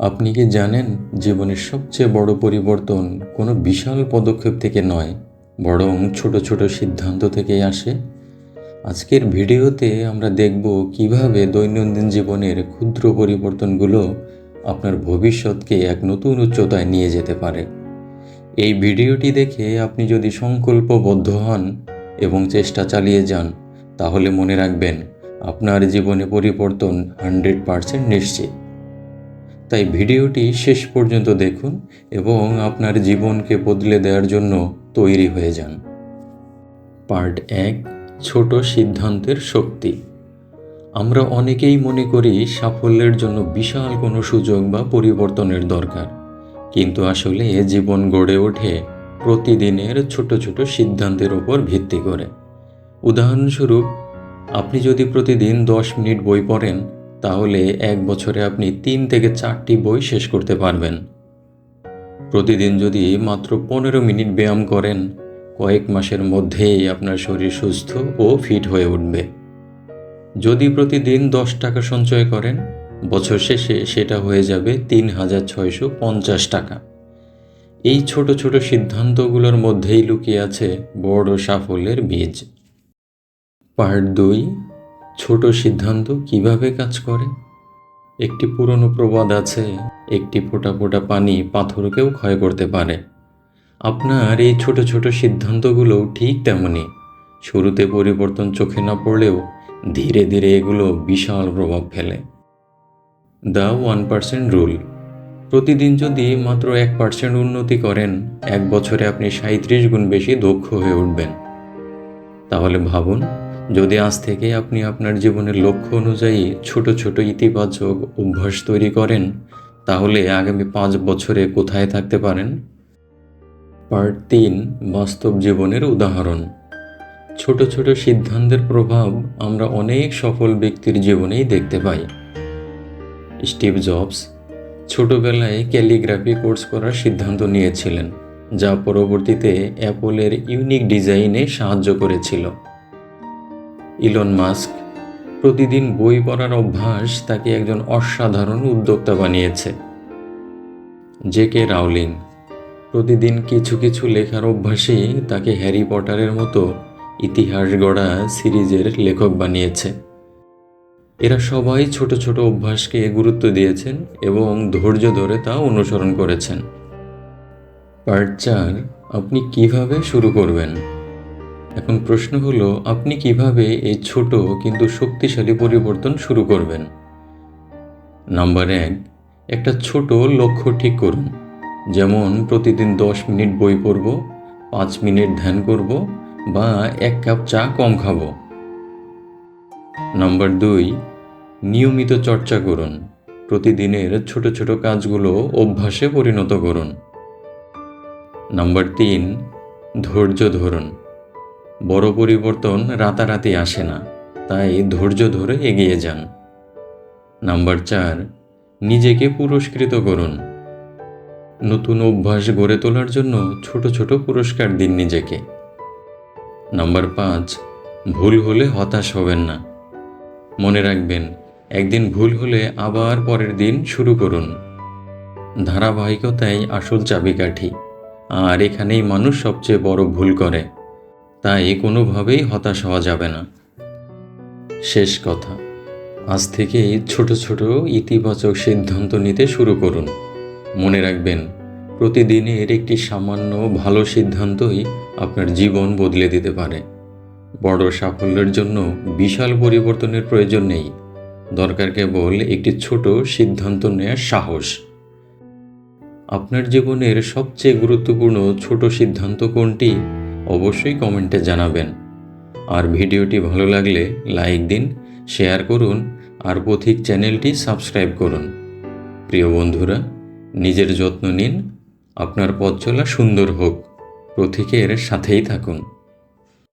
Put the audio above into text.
আপনি কি জানেন জীবনের সবচেয়ে বড় পরিবর্তন কোনো বিশাল পদক্ষেপ থেকে নয়, বরং ছোট ছোট সিদ্ধান্ত থেকেই আসে? আজকের ভিডিওতে আমরা দেখব কীভাবে দৈনন্দিন জীবনের ক্ষুদ্র পরিবর্তনগুলো আপনার ভবিষ্যৎকে এক নতুন উচ্চতায় নিয়ে যেতে পারে। এই ভিডিওটি দেখে আপনি যদি সংকল্পবদ্ধ হন এবং চেষ্টা চালিয়ে যান, তাহলে মনে রাখবেন আপনার জীবনে পরিবর্তন হান্ড্রেড পারসেন্ট নিশ্চিত। তাই ভিডিওটি শেষ পর্যন্ত দেখুন এবং আপনার জীবনকে বদলে দেওয়ার জন্য তৈরি হয়ে যান। পার্ট এক, ছোট সিদ্ধান্তের শক্তি। আমরা অনেকেই মনে করি সাফল্যের জন্য বিশাল কোনো সুযোগ বা পরিবর্তনের দরকার। কিন্তু আসলে এ জীবন গড়ে ওঠে প্রতিদিনের ছোট ছোট সিদ্ধান্তের ওপর ভিত্তি করে। উদাহরণস্বরূপ, আপনি যদি প্রতিদিন দশ মিনিট বই পড়েন তাহলে এক বছরে আপনি তিন থেকে চারটি বই শেষ করতে পারবেন। প্রতিদিন যদি মাত্র পনেরো মিনিট ব্যায়াম করেন, কয়েক মাসের মধ্যেই আপনার শরীর সুস্থ ও ফিট হয়ে উঠবে। যদি প্রতিদিন দশ টাকা সঞ্চয় করেন, বছর শেষে সেটা হয়ে যাবে তিন হাজার ছয়শো পঞ্চাশ টাকা। এই ছোট ছোট সিদ্ধান্তগুলোর মধ্যেই লুকিয়ে আছে বড় সাফল্যের বীজ। পার্ট দুই ছোট সিদ্ধান্ত কীভাবে কাজ করে? একটি পুরনো প্রবাদ আছে, একটি ফোঁটা ফোঁটা পানি পাথরকেও ক্ষয় করতে পারে। আপনার এই ছোট ছোট সিদ্ধান্তগুলো ঠিক তেমনই। শুরুতে পরিবর্তন চোখে না পড়লেও ধীরে ধীরে এগুলো বিশাল প্রভাব ফেলে। The one percent rule. প্রতিদিন যদি মাত্র এক পার্সেন্ট উন্নতি করেন, এক বছরে আপনি সাঁত্রিশ গুণ বেশি দক্ষ হয়ে উঠবেন। তাহলে ভাবুন যদি আজ থেকে আপনি আপনার জীবনের লক্ষ্য অনুযায়ী ছোট ছোট ইতিবাচক অভ্যাস তৈরি করেন, তাহলে আগামী পাঁচ বছরে কোথায় থাকতে পারেন? পার্ট তিন, বাস্তব জীবনের উদাহরণ। ছোট ছোট সিদ্ধান্তের প্রভাব আমরা অনেক সফল ব্যক্তির জীবনেই দেখতে পাই। স্টিভ জবস ছোটবেলায় ক্যালিগ্রাফি কোর্স করার সিদ্ধান্ত নিয়েছিলেন, যা পরবর্তীতে অ্যাপলের ইউনিক ডিজাইনে সাহায্য করেছিল। ইলন মাস্ক প্রতিদিন বই পড়ার অভ্যাস তাকে একজন অসাধারণ উদ্যোক্তা বানিয়েছে। জে কে রাউলিং প্রতিদিন কিছু কিছু লেখার অভ্যাসই তাকে হ্যারি পটারের মতো ইতিহাস গড়া সিরিজের লেখক বানিয়েছে। এরা সবাই ছোট ছোট অভ্যাসকে গুরুত্ব দিয়েছেন এবং ধৈর্য ধরে তা অনুসরণ করেছেন। পার্ট চার, আপনি কীভাবে শুরু করবেন? এখন প্রশ্ন হলো, আপনি কীভাবে এই ছোট কিন্তু শক্তিশালী পরিবর্তন শুরু করবেন? নাম্বার এক, একটা ছোট লক্ষ্য ঠিক করুন। যেমন, প্রতিদিন দশ মিনিট বই পড়ব, পাঁচ মিনিট ধ্যান করব বা এক কাপ চা কম খাব। নাম্বার দুই, নিয়মিত চর্চা করুন। প্রতিদিনের ছোট ছোট কাজগুলো অভ্যাসে পরিণত করুন। নাম্বার তিন, ধৈর্য ধরুন। বড় পরিবর্তন রাতারাতি আসে না, তাই ধৈর্য ধরে এগিয়ে যান। নাম্বার চার, নিজেকে পুরস্কৃত করুন। নতুন অভ্যাস গড়ে তোলার জন্য ছোট ছোট পুরস্কার দিন নিজেকে। নাম্বার পাঁচ, ভুল হলে হতাশ হবেন না। মনে রাখবেন, একদিন ভুল হলে আবার পরের দিন শুরু করুন। ধারাবাহিকতাই আসল চাবিকাঠি, আর এখানেই মানুষ সবচেয়ে বড় ভুল করে। তাই কোনোভাবেই হতাশ হওয়া যাবে না। শেষ কথা, আজ থেকেই ছোট ছোট ইতিবাচক সিদ্ধান্ত নিতে শুরু করুন। মনে রাখবেন, প্রতিদিনের একটি সামান্য ভালো সিদ্ধান্তই আপনার জীবন বদলে দিতে পারে। বড় সাফল্যের জন্য বিশাল পরিবর্তনের প্রয়োজন নেই। দরকার কেবল একটি ছোট সিদ্ধান্ত নেওয়ার সাহস। আপনার জীবনের সবচেয়ে গুরুত্বপূর্ণ ছোট সিদ্ধান্ত কোনটি? অবশ্যই কমেন্টে জানাবেন। আর ভিডিওটি ভালো লাগলে লাইক দিন, শেয়ার করুন, আর পথিক চ্যানেলটি সাবস্ক্রাইব করুন। প্রিয় বন্ধুরা, নিজের যত্ন নিন, আপনার পথ চলা সুন্দর হোক। প্রথিকের সাথেই থাকুন।